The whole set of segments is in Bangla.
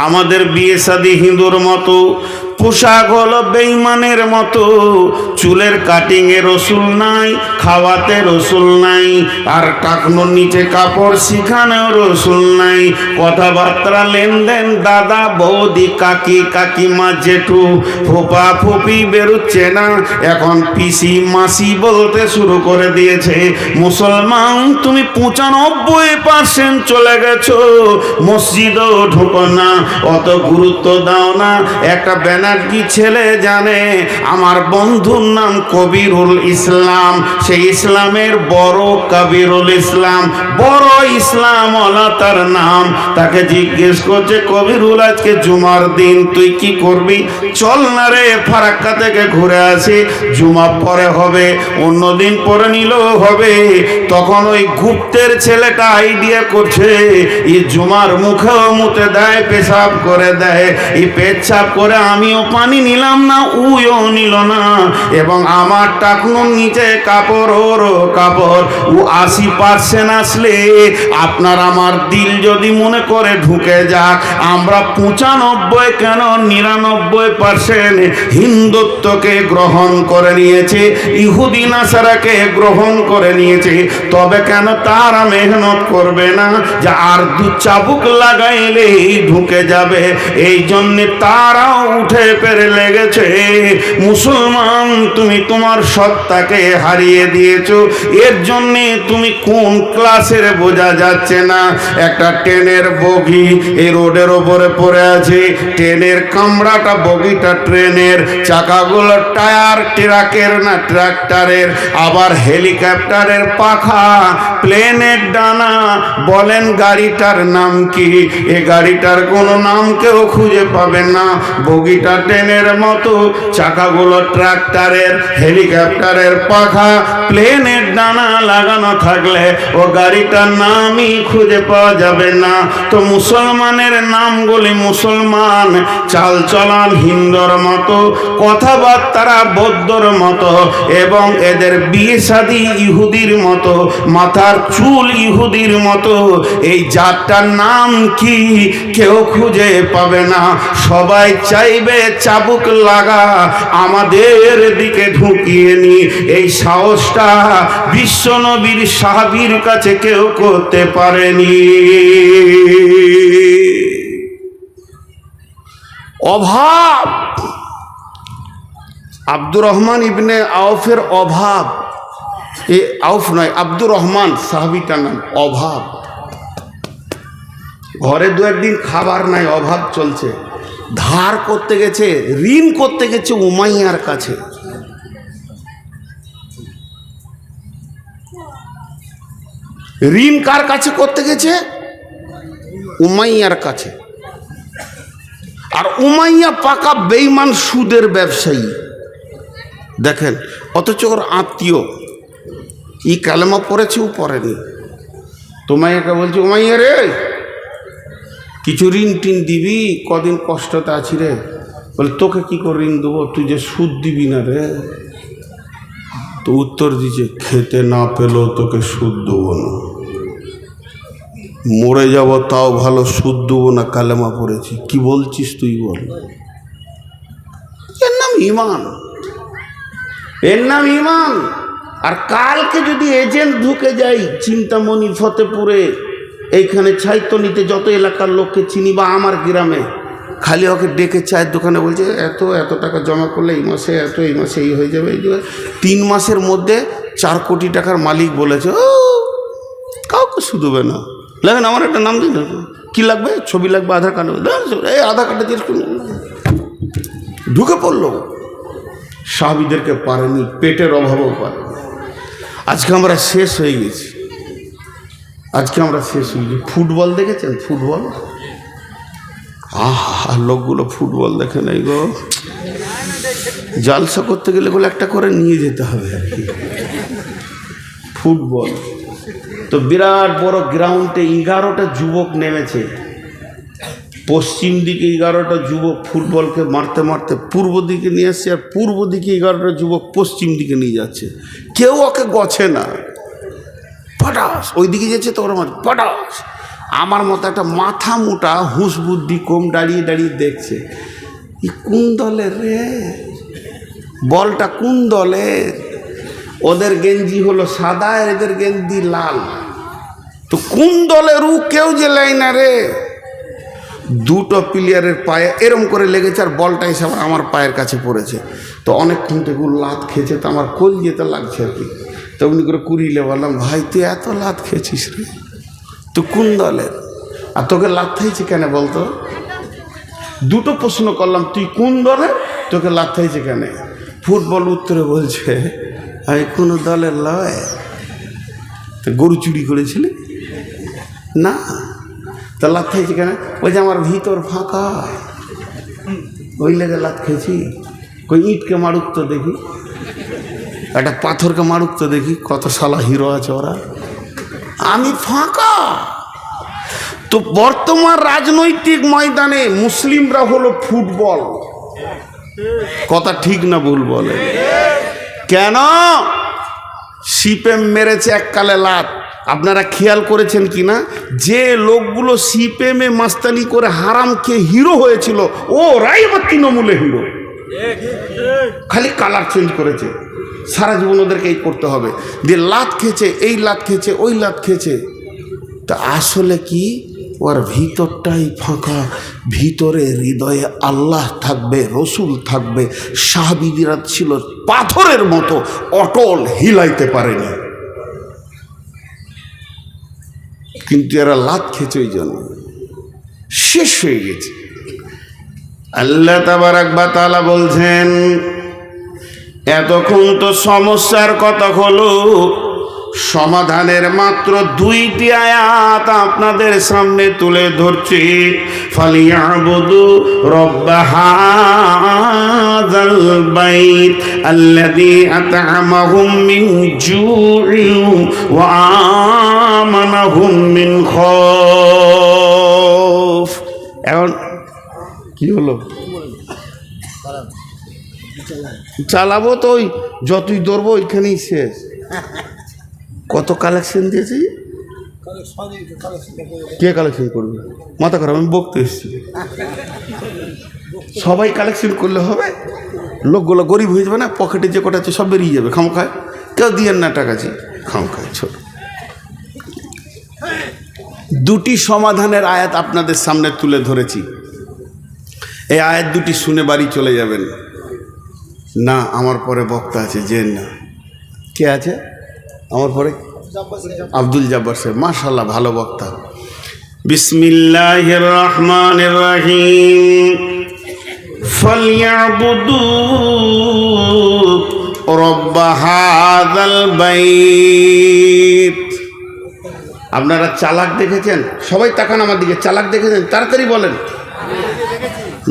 আমাদের বিয়ে শাদী হিন্দুর মতো পোশাক হলো বেইমানের মতো। চুলের কাটিং এ রসুল নাই, খাওয়াতে রসুল নাই, আর টাকনোর নিচে কাপড় শিখানেও রসুল নাই। কথাবার্তা লেনদেন, দাদা, বৌদি, কাকি, কাকিমা, জেঠু, ফুপা, ফুপি বেরোচ্ছে না। এখন পিসি, মাসি বলতে শুরু করে দিয়েছে, মুসলমান, তুমি পঁচানব্বই পার্সেন্ট চলে গেছো। মসজিদও ঢুকো না, অত গুরুত্ব দাও না। একটা ব্যানার্জি ছেলে জানে? আমার বন্ধুর নাম কবিরুল ইসলাম। সেই ইসলামের বড় কবিরুল ইসলাম। বড় ইসলাম ওলা তার নাম। তাকে জিজ্ঞেস করছে, কবিরুল, আজকে জুমার দিন, তুই কি করবি? চল না রে, ফারাক্কা থেকে ঘুরে আসি। জুমা পরে হবে, অন্য দিন পরে নিলেও হবে। তখন ওই গুপ্তের ছেলেটা আইডিয়া করছে, এই জুমার মুখেও মুতে দেয়, পেশাব করে দেয়। এই পেচ্ছাপ করে আমিও পানি নিলাম না, উইও নিল না। এবং আমার টাকনুর নিচে কাপড় ওর কাপড়। ও আশি পার্সেন্ট আসলে আপনার আমার দিল যদি মনে করে ঢুকে যাক, আমরা পঁচানব্বই কেন নিরানব্বই পার্সেন্ট হিন্দুত্বকে গ্রহণ করে নিয়েছে, ইহুদি নাসারাকে গ্রহণ করে নিয়েছে। তবে কেন তারা মেহনত করবে না যে আর দু চাবুক লাগাইলেই ঢুকে যাবে? এই জন্যে তারাও উঠে পেরে লেগেছে। মুসলমান, তুমি তোমার সত্তাকে হারিয়ে দিয়েছ। এর জন্যে তুমি কোন ক্লাসের বোঝা যাচ্ছে না? একটা ট্রেনের বগি এই রোডের ওপরে পড়ে আছে। ট্রেনের কামড়াটা বগিটা ট্রেনের। চাকাগুলো টায়ার, ট্রাকের না ট্রাক্টরের। আবার হেলিকপ্টারের পাখা, প্লেনের ডানা। বলেন গাড়িটার নাম কি? এ গাড়িটার কোনো নাম কেউ খুঁজে পাবে না। বগিটা ট্রেনের মতো, চাকাগুলো ট্রাক্টরের, হেলিকপ্টারের পাখা, প্লেনের ডানা লাগানো থাকলে ও গাড়িটার নামই খুঁজে পাওয়া যাবে না। তো মুসলমানের নামগুলি মুসলমান, চাল চলান হিন্দুর মতো, কথাবার্তারা বৌদ্ধর মতো, এবং এদের বিয়ে শাদী ইহুদির মতো, মাথার চুল ইহুদির মতো, এই জাতটার নাম কি কেউ খুঁজে পাবে না। সবাই চাইবে চাবুক লাগা আমাদের দিকে ঢুকিয়ে নি। এই সাহসটা বিশ্বনবীর সাহাবীর কাছে কেউ করতে পারেনি। অভাব। আব্দুর রহমান ইবনে আউফের অভাব। এ আউফ নয়, আব্দুর রহমান সাহাবিটার নাম অভাব। ঘরে দু একদিন খাবার নাই, অভাব চলছে। ধার করতে গেছে, ঋণ করতে গেছে উমাইয়ার কাছে। ঋণ কার কাছে করতে গেছে? উমাইয়ার কাছে। আর উমাইয়া পাকা বেইমান সুদের ব্যবসায়ী। দেখেন, অথচ ওর আত্মীয়। ই কালেমা পড়েছে ও পড়েনি। তোমাইয়াকে বলছে, উমাইয়া রে কিছু ঋণ টিন দিবি? কদিন কষ্টতে আছি রে। বলে, তোকে কি করে ঋণ দেবো? তুই যে সুদ দিবি না রে। তো উত্তর দিছে খেতে না পেলেও তোকে সুদ দেবো না। মরে যাব, তাও ভালো সুদ দেবো না, কালেমা পড়েছি। কি বলছিস তুই বল। এর নাম ইমান। এর নাম ইমান। আর কালকে যদি এজেন্ট ঢুকে যাই, চিন্তামণি ফতেপুরে এইখানে ছাইত্য নিতে যত এলাকার লোককে চিনি বা আমার গ্রামে, খালি ওকে ডেকে চায়ের দোকানে বলছে, এত এত টাকা জমা করলে এই মাসে এত, এই মাসে এই হয়ে যাবে, এই তিন মাসের মধ্যে চার কোটি টাকার মালিক বলেছে, ও, কাউকে শুধুবে না। লাগেন আমার একটা নাম দিন, কী লাগবে? ছবি লাগবে, আধার কার্ড এই আধার কার্ডে দিয়ে ঢুকে পড়ল। সাহাবিদেরকে পারেনি, পেটের অভাবও পারেনি। আজকে আমরা শেষ হয়ে গেছি। আজকে আমরা শেষ হয়ে ফুটবল দেখেছেন? ফুটবল? আহা লোকগুলো ফুটবল দেখে নেই গো। জালসা করতে গেলে গুলো একটা করে নিয়ে যেতে হবে আর কি। ফুটবল। তো বিরাট বড় গ্রাউন্ডে এগারোটা যুবক নেমেছে। পশ্চিম দিকে এগারোটা যুবক ফুটবলকে মারতে মারতে পূর্ব দিকে নিয়ে আসছে আর পূর্ব দিকে এগারোটা যুবক পশ্চিম দিকে নিয়ে যাচ্ছে। কেউ ওকে গছে না। পটাস ওই দিকে যাচ্ছে তো ওরা মার পটাস আমার মতো একটা মাথা মোটা হুঁশ বুদ্ধি কম দাঁড়িয়ে দাঁড়িয়ে দেখছে। কোন দলের রে? বলটা কোন দলের ওদের গেঞ্জি হলো সাদা আর এদের গেঞ্জি লাল। তো কোন দলের উ কেউ যে না রে? দুটো প্লেয়ারের পায়ে এরম করে লেগেছে আর বলটা এসে আমার পায়ের কাছে পড়েছে। তো অনেকক্ষণ থেকে লাত খেয়েছে তো আমার কোল যেতে লাগছে আর কি। তো অমনি করে কুড়িলে বললাম, ভাই, তুই এত লাত খেয়েছিস রে। তুই কোন দলের আর তোকে লাত খাইছে কেন বলতো? দুটো প্রশ্ন করলাম, তুই কোন দলের তোকে লাত খাইছে কেন? ফুটবল উত্তরে বলছে আমি কোনো দলের লয়? তো গরু চুরি করেছিলি? না। তা লাত খাইছি কেন? ওই যে আমার ভিতর ফাঁকা। ওই লেগে লাত খেয়েছি। কই, ইটকে মারুক তো দেখি। একটা পাথরকে মারুক তো দেখি কত সালা হিরো আছে ওরা। আমি ফাঁকা। তো বর্তমান রাজনৈতিক ময়দানে মুসলিমরা হলো ফুটবল। কথা ঠিক না ভুল বলে। কেন? সিপেম মেরেছে এককালে লাত। আপনারা খেয়াল করেছেন কি না? যে লোকগুলো সিপেমে মাস্তানি করে হারাম খেয়ে হিরো হয়েছিল ও রাই এবার তৃণমূলে হিরো। খালি কালার চেঞ্জ করেছে। সারা জীবন ওদেরকে এই করতে হবে। যে লাত খেয়েছে, এই লাত খেয়েছে, ওই লাত খেয়েছে। তা আসলে কি? ওর ভিতরটাই ফাঁকা, ভিতরে হৃদয়ে আল্লাহ থাকবে, রসুল থাকবে, সাহাবিদিরা ছিল পাথরের মতো, অটল হিলাইতে পারেনি। কিন্তু এরা লাত খেয়েছে ওই জন্য। শেষ হয়ে গেছে। আল্লাহ তাবারাক বা তাআলা বলছেন এতক্ষণ তো সমস্যার কথা হলো। সমাধানের মাত্র দুইটি আয়াত আপনাদের সামনে তুলে ধরছি। ফালিয়াবুদু রব্বা হাযাল বাইত আল্লাযী আত'আমাহুম মিন জু'in ওয়া আমানাহুম মিন খাউফ এখন কি হলো? চালাবো? তো ওই যতই দৌড়বো ওইখানেই শেষ। কত কালেকশন দিয়েছি? কে কালেকশন করবে? মাথা খারাপ, আমি বকতে এসেছি। সবাই কালেকশন করলে হবে। লোকগুলো গরিব হয়ে যাবে না, পকেটে যে কটা আছে সব বেরিয়ে যাবে। খামখায় কেউ দিয়ে না টাকা টাকাছি খামখায় ছোট। দুটি সমাধানের আয়াত আপনাদের সামনে তুলে ধরেছি। এই আয়াত দুটি শুনে বাড়ি চলে যাবেন। না আমার পরে বক্তা আছে জেন না কে আছে আমার পরে আব্দুল জব্বার সাহেব মাশাল্লাহ ভালো বক্তা বিসমিল্লাহির রহমানির রহিম فليعبدوا رب هذا البيت আপনারা চালাক দেখেছেন সবাই তাকান আমার দিকে চালাক দেখেছেন তাড়াতাড়ি বলেন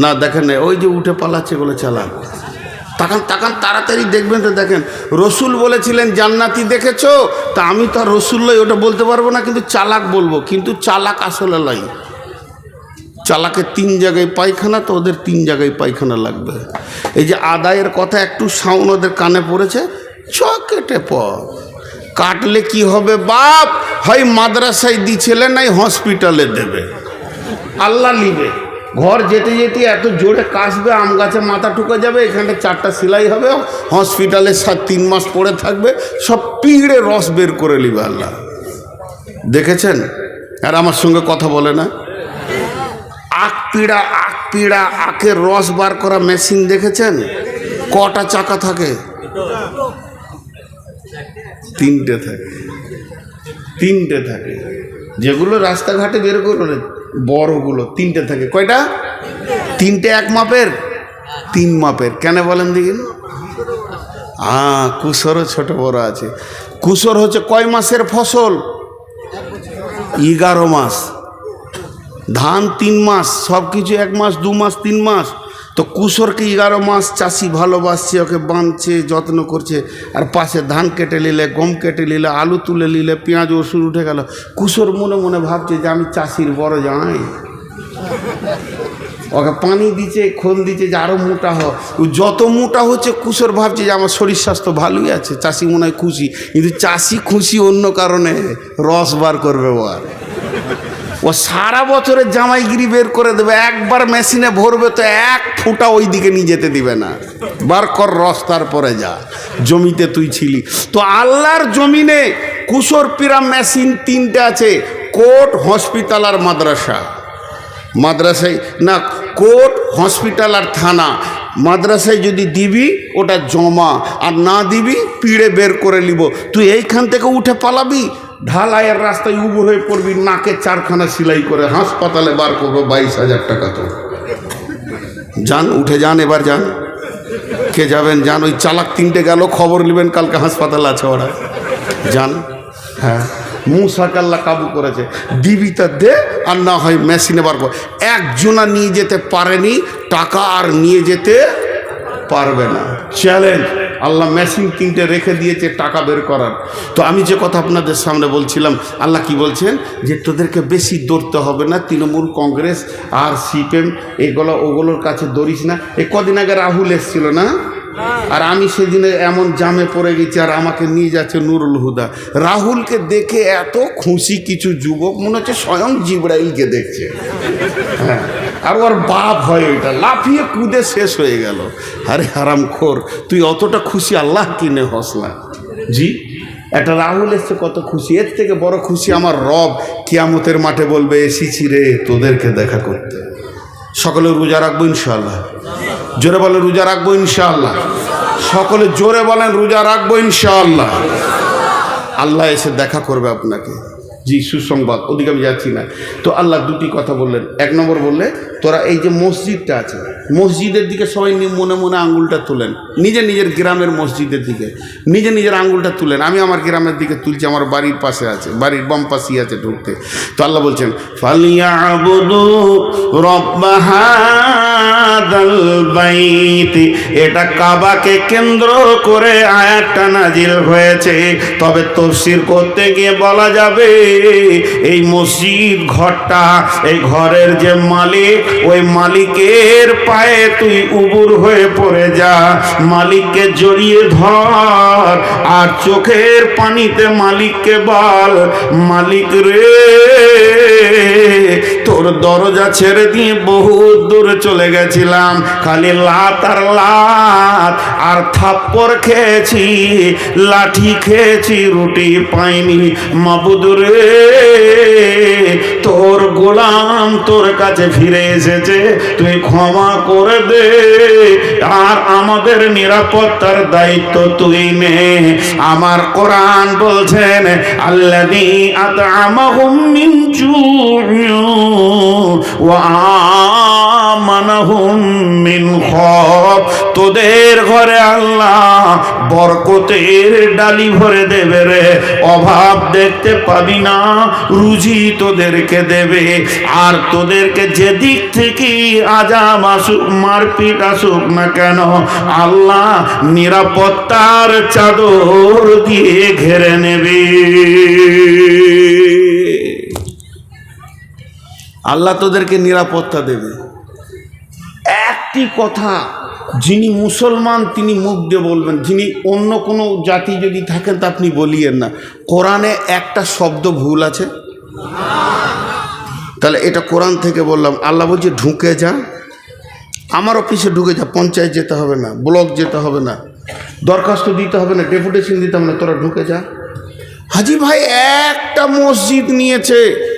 না দেখেন না ওই যে উঠে পালাচ্ছে বলে চালাক তাকান তাকান তাড়াতাড়ি দেখবেন তো দেখেন, রসুল বলেছিলেন, জান্নাতি দেখেছ? তা আমি তো আর রসুল লই ওটা বলতে পারব না, কিন্তু চালাক বলব, কিন্তু চালাক আসলে লাই। চালাকের তিন জায়গায় পায়খানা, তো ওদের তিন জায়গায় পায়খানা লাগবে। এই যে আদায়ের কথা একটু সাউন ওদের কানে পড়েছে চ কেটে পর কাটলে কি হবে বাপ? হয় মাদ্রাসায় দিছিলে নাই, হসপিটালে দেবে। আল্লাহ নিবে। ঘর যেতে যেতে এত জোরে কাশবে, আম গাছে মাথা ঠুকে যাবে এখানে চারটা সেলাই হবে, হসপিটালে সাত, তিন মাস পড়ে থাকবে, সব পিঁড়ে রস বের করে নিবে আল্লাহ। দেখেছেন? আর আমার সঙ্গে কথা বলে না। আখ পিড়া আখ পিড়া, আখের রস বার করা মেশিন দেখেছেন? কটা চাকা থাকে? তিনটে থাকে। তিনটে থাকে। যেগুলো রাস্তাঘাটে বের করে বড়গুলো, তিনটে থাকে। কয়টা? তিনটে এক মাপের? তিন মাপের। কেন বলেন দেখি। হ্যাঁ কুসরও ছোট বড় আছে। কুসর হচ্ছে কয় মাসের ফসল? এগারো মাস। ধান তিন মাস সব কিছু এক মাস, দু মাস, তিন মাস। তো কুসরকে এগারো মাস চাষি ভালোবাসছে, ওকে বাঁধছে, যত্ন করছে, আর পাশে ধান কেটে নিলে, গম কেটে নিলে, আলু তুলে নিলে, পেঁয়াজ ওষুধ উঠে গেল। কুসর মনে মনে ভাবছে যে আমি চাষির বড় জানাই ওকে পানি দিচ্ছে, খোল দিচ্ছে যে আরও মোটা হ। যত মোটা হচ্ছে কুসর ভাবছে যে আমার শরীর স্বাস্থ্য ভালোই আছে। চাষি মনে হয় খুশি, কিন্তু চাষি খুশি অন্য কারণে রস বার করবে ও আর। ও সারা বছরের জামাইগিরি বের করে দেবে। একবার মেশিনে ভরবে তো এক ফুটা ওই দিকে নিয়ে যেতে দিবে না। বার কর রস্তার পরে যা, জমিতে তুই ছিলি। তো আল্লাহর জমিনে কুশোর পিরাম মেশিন তিনটে আছে, কোর্ট, হসপিটাল আর মাদ্রাসা। মাদ্রাসায় না, কোর্ট, হসপিটাল আর থানা। মাদ্রাসায় যদি দিবি, ওটা জমা। আর না দিবি, পিড়ে বের করে নিব। তুই এইখান থেকে উঠে পালাবি ঢালাইয়ের রাস্তায় উবু হয়ে পড়বি নাকে চারখানা সেলাই করে হাসপাতালে বার করব বাইশ হাজার টাকা তো। যান, উঠে যান, এবার যান। কে যাবেন, যান, ওই চালাক তিনটে গেল, খবর নেবেন, কালকে হাসপাতালে আছে ওরা। যান হ্যাঁ। মুসাকাল্লা কাবু করেছে। দিবি তা দে, আর না হয় মেশিনে বার কর। একজনা নিয়ে যেতে পারেনি, টাকা আর নিয়ে যেতে পারবে না। চ্যালেঞ্জ। আল্লাহ মেশিন তিনটে রেখে দিয়েছে, টাকা বের করার। তো আমি যে কথা আপনাদের সামনে বলছিলাম, আল্লাহ কি বলছেন? যে তোদেরকে বেশি দৌড়তে হবে না, তৃণমূল, কংগ্রেস, আর সিপিএম, এগুলো, ওগুলোর কাছে দৌড়িস না। এই কদিন আগে রাহুল এসছিল না? আর আমি সেদিনে এমন জামে পড়ে গেছি, আর আমাকে নিয়ে যাচ্ছে নুরুল হুদা। রাহুলকে দেখে এত খুশি কিছু যুবক, মনে হচ্ছে স্বয়ং জিব্রাইলকে দেখছে। হ্যাঁ। আর ওর বাপ হয় ওইটা লাফিয়ে কুদে শেষ হয়ে গেল। আরে হারাম খোর তুই অতটা খুশি আল্লাহ কিনে হসলা। জি। একটা রাহুল এসছে কত খুশি। এর থেকে বড় খুশি আমার রব কিয়ামতের মাঠে বলবে এসেছি রে তোদেরকে দেখা করতে। সকলে রোজা রাখব ইনশাল্লাহ জোরে বলেন রোজা রাখব ইনশাআল্লাহ। সকলে জোরে বলেন রোজা রাখব ইনশাআল্লাহ। আল্লাহ এসে দেখা করবে আপনাকে। জি, সুসংবাদ ওদিকে আমি যাচ্ছি না। তো আল্লাহ দুটি কথা বললেন। এক নম্বর বললে, তোরা এই যে মসজিদটা আছে, মসজিদের দিকে সবাই মনে মনে আঙ্গুলটা তুলেন। নিজের নিজের গ্রামের মসজিদের দিকে। নিজে নিজের আঙ্গুলটা তুলেন। আমি আমার গ্রামের দিকে তুলছি, আমার বাড়ির পাশে আছে, বাড়ির বাম পাশেই আছে ঢুকতে। তো আল্লাহ বলছেন বাইতি। এটা কাবাকে কেন্দ্র করে আয়াতটা নাজিল হয়েছে। তবে তফসির করতে গিয়ে বলা যাবে এই মসজিদ ঘরটা, এই ঘরের যে মালিক, ওই মালিকের পায়ে তুই উবুর হয়ে পড়ে যা। মালিককে জড়িয়ে ধর, আর চোখের পানিতে মালিককে বল। মালিক রে, তোর দরজা ছেড়ে দিয়ে বহু দূরে চলে গেছিলাম। খালি লাত আর লাত, আর থাপ্পড় খেয়েছি, লাঠি খেয়েছি, রুটি পাইনি। মাবুদ রে তোর গোলাম তোর কাছে ফিরে এসেছে, তুই ক্ষমা করে দে। আর আমাদের নিরাপত্তার দায়িত্ব তুই নে। আমার কোরআন বলছেন, আল্লাযী আত'আমাহুম মিন ওয়া আমানাহুম মিন খব তোদের ঘরে আল্লাহ বরকতের ডালি ভরে দেবে রে। অভাব দেখতে পাবি না, রুজি তোদেরকে দেবে। আর তোদেরকে যেদিক থেকে আজাম আসুক, মারপিট আসুক না কেন, আল্লাহ নিরাপত্তার চাদর দিয়ে ঘেরে নেবে। আল্লাহ তোদেরকে নিরাপত্তা দেবে। একটি কথা। যিনি মুসলমান, তিনি মুখ দিয়ে বলবেন। যিনি অন্য কোনো জাতি যদি থাকেন, তা আপনি বলিয়েন না। কোরআনে একটা শব্দ ভুল আছে। তাহলে এটা কোরআন থেকে বললাম। আল্লাহ বলছে, ঢুকে যা। আমার অফিসে ঢুকে যা। পঞ্চায়েত যেতে হবে না, ব্লক যেতে হবে না। দরখাস্ত দিতে হবে না, ডেপুটেশন দিতে হবে না। তোরা ঢুকে যা। হাজি ভাই, একটা মসজিদ নিয়েছে।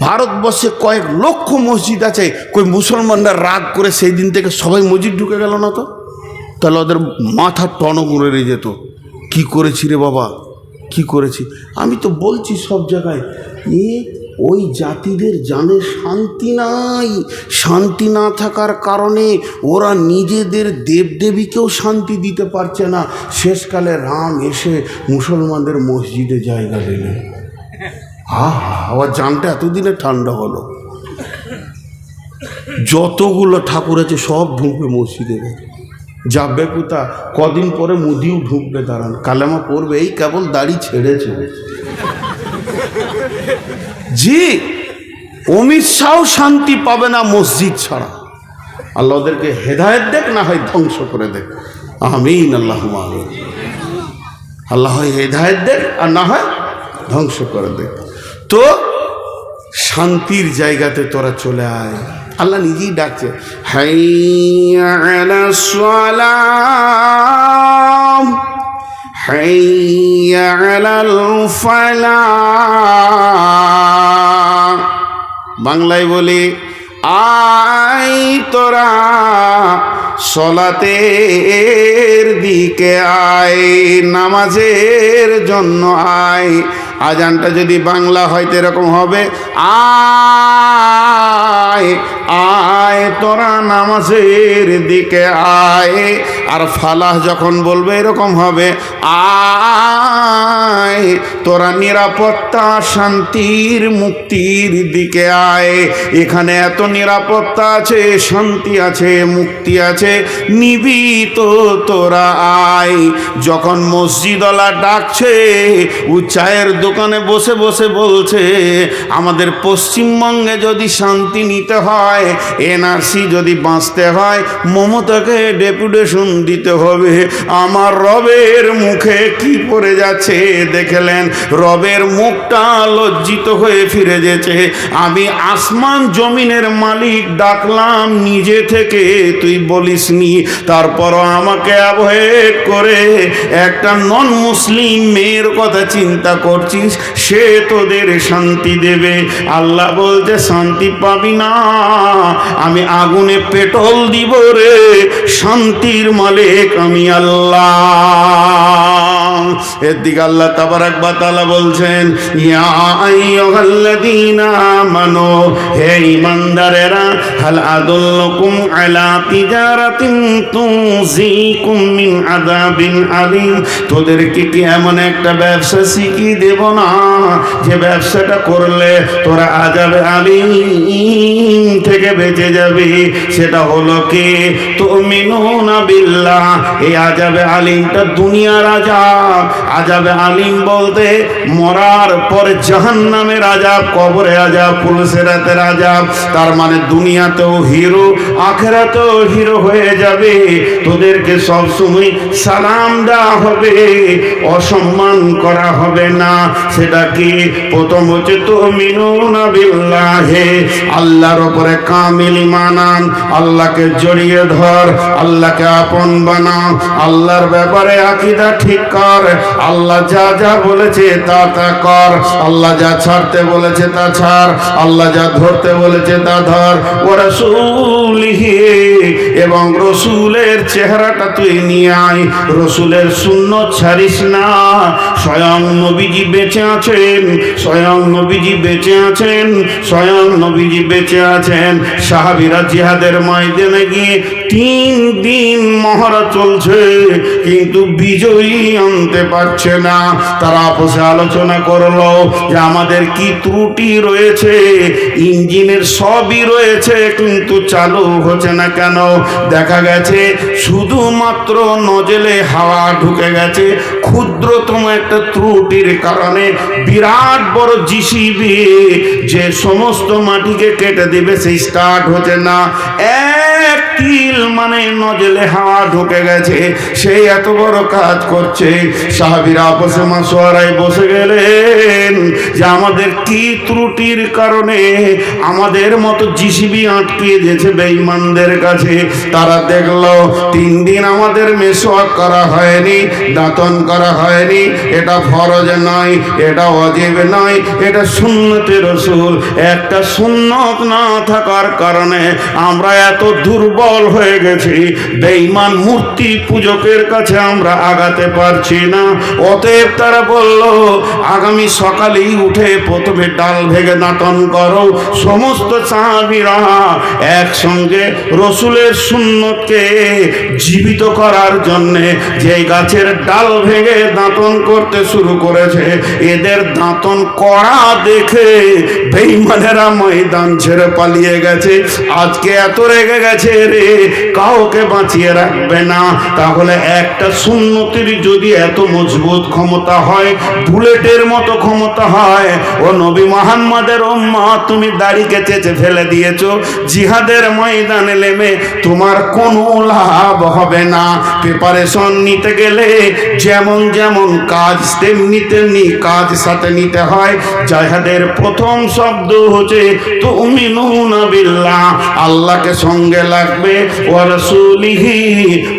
ভারতবর্ষে কয়েক লক্ষ মসজিদ আছে, কই মুসলমানরা রাগ করে সেই দিন থেকে সবাই মসজিদ ঢুকে গেল না তো? তাহলে ওদের মাথা টনক উড়ে যেত। কি করেছি রে বাবা? কি করেছি? আমি তো বলছি সব জায়গায়, এ ওই জাতিদের জানে শান্তি নাই। শান্তি না থাকার কারণে ওরা নিজেদের দেবদেবীকেও শান্তি দিতে পারছে না। শেষকালে রাম এসে মুসলমানদের মসজিদে জায়গা দিলেন। হা হা আমার জানটা এতদিনে ঠান্ডা হলো। যতগুলো ঠাকুর আছে, সব ঢুকবে মসজিদে যাবে কোথা? কদিন পরে মুদিও ঢুকবে দাঁড়ান। কালেমা পড়বে, এই কেবল দাড়ি ছেড়েছে জি, অমিত শাহ শান্তি পাবে না মসজিদ ছাড়া। আল্লাহ ওদেরকে হেদায়ত দেখ, না হয় ধ্বংস করে দেখ। আমিন আল্লাহ আল্লাহ হয় হেদায়ত দেখ, আর না হয় ধ্বংস করে দেখ। তো শান্তির জায়গাতে তোরা চলে আয়। আল্লাহ নিজেই ডাকছে বাংলায় বলি আই তোরা সলাতের দিকে আয়, নামাজের জন্য আয়। আজানটা যদি বাংলা হয় তো এরকম হবে। আয় আয়, তোরা নামাজের দিকে আয়। আর ফালাহ যখন বলবে, এরকম হবে, আয়, তোরা নিরাপত্তা, শান্তির, মুক্তির দিকে আয়। এখানে এত নিরাপত্তা আছে, শান্তি আছে, মুক্তি আছে, নিবিত তোরা আয়। যখন মসজিদওয়ালা ডাকছে, ও চায়ের দোকানে বসে বসে বলছে, আমাদের পশ্চিমবঙ্গে যদি শান্তি নিতে হয় এনআরসি যদি বাঁচতে হয়, মমতাকে ডেপুটেশন দিতে হবে। আমার রবের মুখে কি পড়ে যাচ্ছে দেখলেন, রবের মুখটা লজ্জিত হয়ে ফিরে যেছে। আমি আসমান জমিনের মালিক ডাকলাম, নিজে থেকে তুই বলিসনি তারপরও আমাকে অ্যাভয়েড করে একটা নন মুসলিম মেয়ের কথা চিন্তা করছিস, সে তোদের শান্তি দেবে। আল্লাহ বলতে শান্তি পাবি না। আমি আগুনে পেট্রোল দিব রে, শান্তির মালিক আমি আল্লাহ। এর দিকে আল্লাহ তাবারাক বাতালা বলছেন আমানু, হে ঈমানদারেরা, হাল আদুল্লুকুম আলা তিজারাতিন তুনজিকুম মিন আযাবিন আলীম। তোদেরকে কি এমন একটা ব্যবসা শিখিয়ে দেব না? যে ব্যবসাটা করলে তোরা আজাবে আলিম থেকে বেঁচে যাবে, সেটা হলো কি? তুমিনুনা বিল্লাহ, এই আজাবে আলিমটা দুনিয়ার আজাব। আজাবে আলিম বলতে মরার পরে জাহান্নামের আজাব, কবরে আজাব পুলিশের রাতের আজাব। তার মানে দুনিয়াতেও হিরো, আখেরাতেও হিরো হয়ে যাবে। তোদেরকে সবসময় সালাম দেওয়া হবে, অসম্মান করা হবে না। সেটা কি? প্রথম হচ্ছে তো মিনুনা বিল্লাহে, আল্লাহর উপরে কামিল মানান আল্লাহকে জড়িয়ে ধর, আল্লাহকে আপন বানাও আল্লাহর ব্যাপারে আকিদা ঠিক কর, আল্লাহ যা যা বলেছে তা তা কর, আল্লাহ যা ছাড়তে বলেছে তা ছাড়, আল্লাহ যা ধরতে বলেছে তা ধর। ও রসুলিহি, এবং রসুলের চেহারাটা তুই নিয়ে আয়। রসুলের শূন্য ছাড়িস না। স্বয়ং নবীজি বেঁচে আছেন, স্বয়ং নবীজি বেঁচে আছেন, স্বয়ং নবীজি বেঁচে আছেন। সাহাবিরা জিহাদের ময়দানে গিয়ে তিন দিন মহড়া চলছে, কিন্তু বিজয়ী আনতে পারছে না। তারা আপসে আলোচনা করল যে আমাদের কি ত্রুটি রয়েছে, ইঞ্জিনের সবই রয়েছে, কিন্তু চালু হচ্ছে না কেন? দেখা গেছে শুধুমাত্র নজেলে হাওয়া ঢুকে গেছে। ক্ষুদ্রতম একটা ত্রুটির কারণে বিরাট বড় জিসিবি যে সমস্ত মাটিকে কেটে দেবে সেই স্টার্ট হচ্ছে না। এক কিল মানে নজলে হাওয়া ঢুকে গেছে। সেই এত বড় কাজ করছে। সাহাবিরা আপসে মাসোয়ারায় বসে গেলেন যে আমাদের কি ত্রুটির কারণে আমাদের মতো জিসিবি আটকিয়ে দিয়েছে বেঈমানদের কাছে। তারা দেখল, তিন দিন আমাদের মেসোয়াক করা হয়নি, দাঁতন করা হয়নি। এটা ফরজ নয়, এটা অজীব নয়, এটা সুন্নতে রসুল। একটা সুন্নত না থাকার কারণে আমরা এত দুর্বল হয়ে গেছি। বেঈমান মূর্তি পূজকের কাছে আমরা আগাতে পারছি না। অতএব তারা বলল, আগামী সকালেই উঠে প্রথমে ডাল ভেঙে দাঁতন করো। সমস্ত সাহাবিরা একসঙ্গে রসুলের সুন্নতকে জীবিত করার জন্যে যে গাছের ডাল ভেঙে দাঁতন করতে শুরু করেছে, এদের দাঁতন করা দেখে বেইমানেরা ময়দান ছেড়ে পালিয়ে গেছে। আজকে এত রেগে গেছে রে কাউকে বাঁচিয়ে রাখবে না। তাহলে একটা সুন্নতির যদি এত মজবুত ক্ষমতা হয়, বুলেটের মতো ক্ষমতা হয়, ও নবী মোহাম্মদের উম্মা তুমি দাড়িকে চেঁচে ফেলে দিয়েছ, জিহাদের ময়দানে নেমে তোমার কোনো লাভ হবে না। প্রিপারেশন নিতে গেলে যেমন যেমন কাজ, তেমনি তেমনি কাজ সাথে নিতে হয়। জাহাদের প্রথম শব্দ হচ্ছে তুমি বিল্লাহ, আল্লাহকে সঙ্গে লাগবে ও রসুলিহি,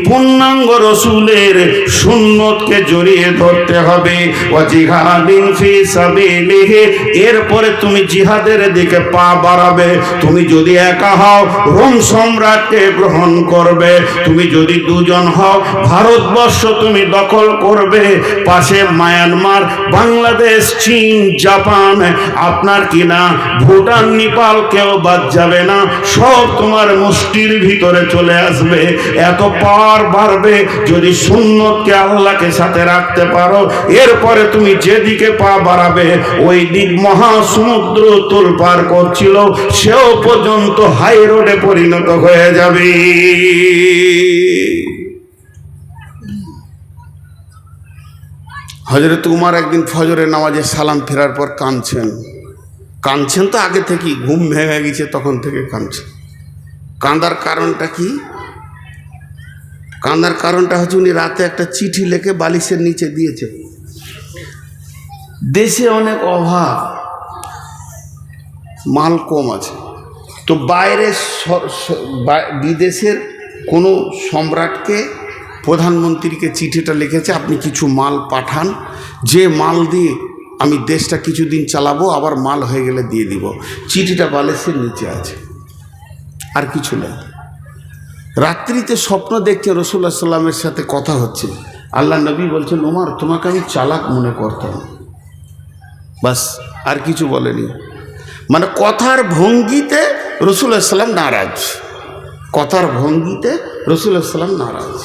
পূর্ণাঙ্গ রসুলের সুন্নতকে জড়িয়ে ধরতে হবে। ও জিহাদিন ফি সাবিলিহি, এরপরে তুমি জিহাদের দিকে পা বাড়াবে। তুমি যদি একা হও, রোম সম্রাটকে গ্রহণ করবে। তুমি যদি দুজন হও, ভারতবর্ষ তুমি দখল করবে। পাশে মায়ানমার, বাংলাদেশ, চীন, জাপান, আপনার কিনা ভুটান, নেপাল কেউ বাদ যাবে না। সব তোমার মুষ্টির ভিতরে চলে আসবে, এত পার বাড়বে যদি সুন্নতকে আল্লাহকে সাথে রাখতে পারো। এরপরে তুমি যেদিকে পা বাড়াবে, ওই দিক মহাসমুদ্র তোল পার করছিল, সেও পর্যন্ত হাই রোডে পরিণত হয়ে যাবে। হজরত উমার একদিন ফজরের নামাজে সালাম ফেরার পর কাঁদছেন। কাঁদছেন তো আগে থেকেই, ঘুম ভেঙে গেছে, তখন থেকে কাঁদছেন কাঁদার কারণটা কি? কাঁদার কারণটা হচ্ছে উনি রাতে একটা চিঠি লিখে বালিশের নিচে দিয়েছে। দেশে অনেক অভাব, মাল কম আছে। তো বাইরে বিদেশের কোনো সম্রাটকে, প্রধানমন্ত্রীকে চিঠিটা লিখেছে, আপনি কিছু মাল পাঠান, যে মাল দিয়ে আমি দেশটা কিছুদিন চালাবো, আবার মাল হয়ে গেলে দিয়ে দিব। চিঠিটা বালিশের নিচে আছে। আর কিছু নেই। রাত্রিতে স্বপ্ন দেখছে রসুল্লাহ সাল্লামের সাথে কথা হচ্ছে। আল্লাহ নবী বলছেন, ওমার, তোমাকে আমি চালাক মনে করতাম। বাস, আর কিছু বলেনি। মানে কথার ভঙ্গিতে রসুল্লাহ সাল্লাম নারাজ। কথার ভঙ্গিতে রসুল্লাহ সাল্লাম নারাজ।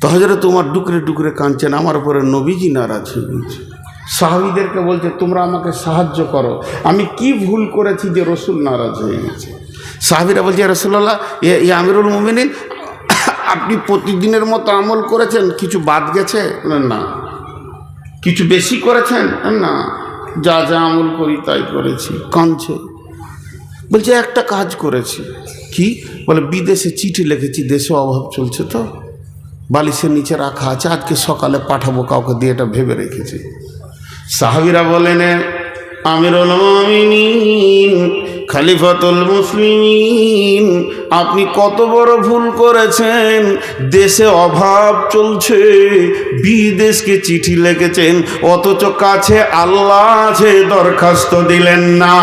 তো হজরে তোমার ডুকরে ডুকরে কাঁদছেন, আমার উপরে নবীজি নারাজ হয়ে গেছে সাহাবিদেরকে বলছে, তোমরা আমাকে সাহায্য করো। আমি কি ভুল করেছি যে রসুল নারাজ হয়ে গেছে? সাহাবিরা বলছে রসুল্লাহ এ আমিরুল মুমিনিন, আপনি প্রতিদিনের মতো আমল করেছেন, কিছু বাদ গেছে? না। কিছু বেশি করেছেন? না। যা যা আমল করি, তাই করেছি। কাঁদছে? বলছে, একটা কাজ করেছি। কি? বলে, বিদেশে চিঠি লিখেছি, দেশে অভাব চলছে তো। বালিশের নিচে রাখা আছে, আজকে সকালে পাঠাবো কাউকে দিয়ে, এটা ভেবে রেখেছি। সাহাবিরা বলেন আমিরুল মুমিনিন খালিফাতুল মুসলিমিন আপনি কত বড় ভুল করেছেন? দেশে অভাব চলছে, বিদেশকে চিঠি লিখেছেন, অথচ কাছে আল্লাহ আছে, দরখাস্ত দিলেন না।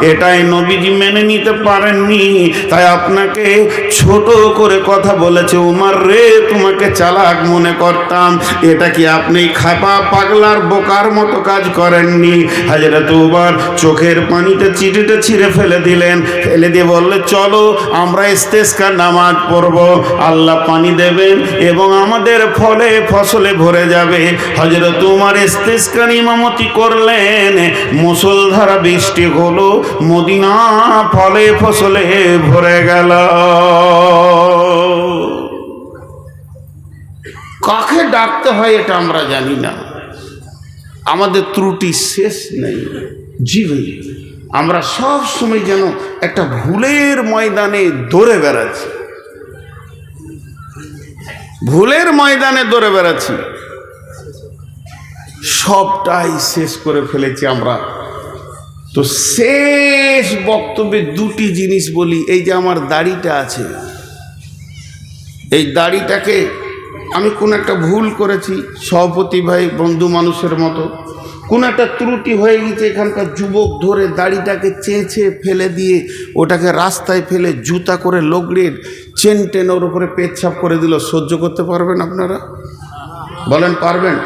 এটাই নবীজি মেনে নিতে পারেননি। তাই আপনাকে ছোট করে কথা বলেছে, উমার রে, তোমাকে চালাক মনে করতাম। এটা কি আপনি খাপা পাগলার বোকার মতো কাজ করেননি? হাজারা দুবার চোখের পানিতে চিঠিটা ছিঁড়ে ফেলে দিলেন। ফেলে দিয়ে বললে, চলো আমরা ইস্তেস্কার নামাজ পড়ব, আল্লাহ পানি দেবেন এবং আমাদের ফলে ফসলে ভরে যাবে। হজরত তোমার ইস্তেস্কার ইমামতি করলেন মুসলধারা বৃষ্টি হলো, মদিনা ফলে ফসলে ভরে গেল। কাকে ডাকতে হয় এটা আমরা জানি না। আমাদের ত্রুটি শেষ নেই। জীবে আমরা সব সময় যেন একটা ভুলের ময়দানে দৌড়ে বেড়াচ্ছি। ভুলের ময়দানে দৌড়ে বেড়াচ্ছি। সবটাই শেষ করে ফেলেছি আমরা। তো শেষ বক্তব্যে দুটি জিনিস বলি, এই যে আমার দাড়িটা আছে, এই দাড়িটাকে আমি কোন একটা ভুল করেছি, সভাপতি ভাই, বন্ধু মানুষের মতো কোন একটা ত্রুটি হয়ে গেছে, এখানকার যুবক ধরে দাড়িটাকে চেঁচে ফেলে দিয়ে ওটাকে রাস্তায় ফেলে জুতা করে লগড়িয়ে চেন টেন ওর উপরে পেচ্ছাপ করে দিল। সহ্য করতে পারবেন আপনারা? বলেন, পারবেন?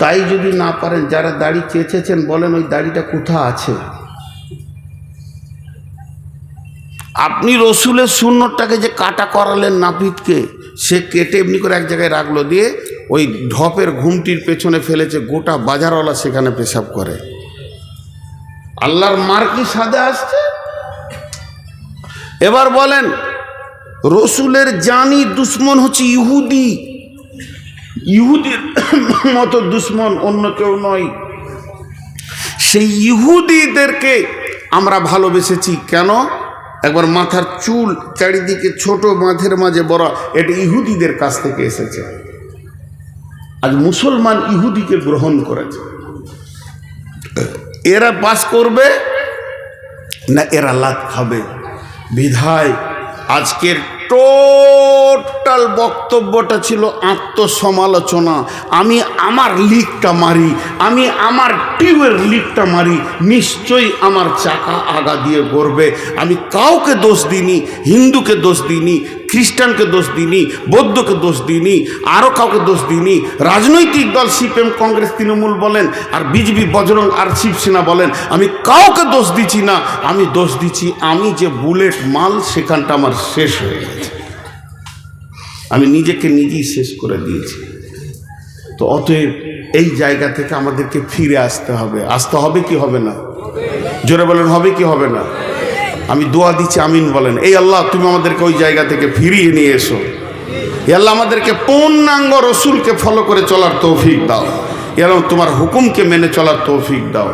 তাই যদি না পারেন, যারা দাড়ি চেঁচেছেন, বলেন ওই দাড়িটা কোথা আছে? আপনি রসুলের শূন্যটাকে যে কাটা করালেন নাপিতকে, সে কেটে এমনি করে এক জায়গায় রাখল দিয়ে ওই ঢপের ঘুমটির পেছনে ফেলেছে গোটা বাজারওয়ালা সেখানে পেশাব করে। আল্লাহর মার কি সাদে আসছে? এবার বলেন, রসুলের জানি দুশ্মন হচ্ছে ইহুদি। ইহুদির মতো দুশ্মন অন্য কেউ নয়। সেই ইহুদিদেরকে আমরা ভালোবেসেছি। কেন? একবার মাথার চুল চারিদিকে ছোট মাঝের মাঝে বড়, এটা ইহুদিদের কাছ থেকে এসেছে। আজ মুসলমান ইহুদিকে গ্রহণ করেছে। এরা পাস করবে না এরা লাত খাবে? বিধায় আজকের টোটাল বক্তব্যটা ছিল আত্মসমালোচনা। আমি আমার লিকটা মারি, আমি আমার টিউবের লিকটা মারি, নিশ্চয়ই আমার চাকা আগা দিয়ে গড়বে। আমি কাউকে দোষ দিইনি, হিন্দুকে দোষ দিইনি খ্রিস্টানকে দোষ দিইনি, বৌদ্ধকে দোষ দিইনি আরও কাউকে দোষ দিইনি। রাজনৈতিক দল সিপিএম, কংগ্রেস, তৃণমূল বলেন আর বিজেপি, বজরং আর শিবসেনা বলেন, আমি কাউকে দোষ দিচ্ছি না, আমি দোষ দিচ্ছি, আমি যে বুলেট মাল সেখানটা আমার শেষ হয়ে গেছে। আমি নিজেকে নিজেই শেষ করে দিয়েছি। তো অতএব এই জায়গা থেকে আমাদেরকে ফিরে আসতে হবে। আসতে হবে কি হবে না? জোরে বলেন, হবে কি হবে না? আমি দোয়া দিচ্ছি, আমিন বলেন। এই আল্লাহ, তুমি আমাদেরকে ওই জায়গা থেকে ফিরিয়ে নিয়ে এসো। এ আল্লাহ আমাদেরকে পূর্ণাঙ্গ রসুলকে ফলো করে চলার তৌফিক দাও। এবং তোমার হুকুমকে মেনে চলার তৌফিক দাও।